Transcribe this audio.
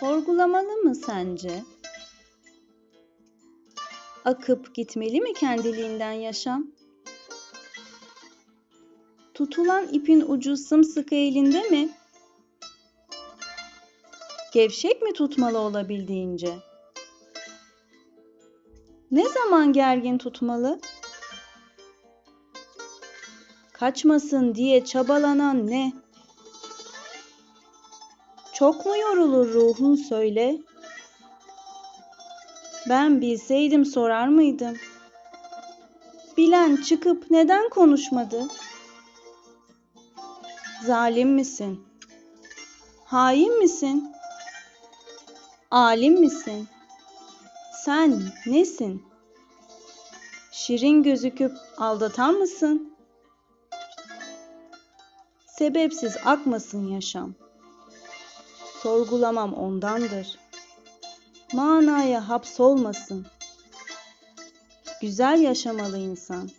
sorgulamalı mı sence? Akıp gitmeli mi kendiliğinden yaşam? Tutulan ipin ucu sımsıkı elinde mi? Gevşek mi tutmalı olabildiğince? Ne zaman gergin tutmalı? Kaçmasın diye çabalanan ne? Çok mu yorulur ruhun söyle? Ben bilseydim sorar mıydım? Bilen çıkıp neden konuşmadı? Zalim misin? Hain misin? Alim misin? Sen nesin? Şirin gözüküp aldatan mısın? Sebepsiz akmasın yaşam. Sorgulamam ondandır. Manaya hapsolmasın. Güzel yaşamalı insan.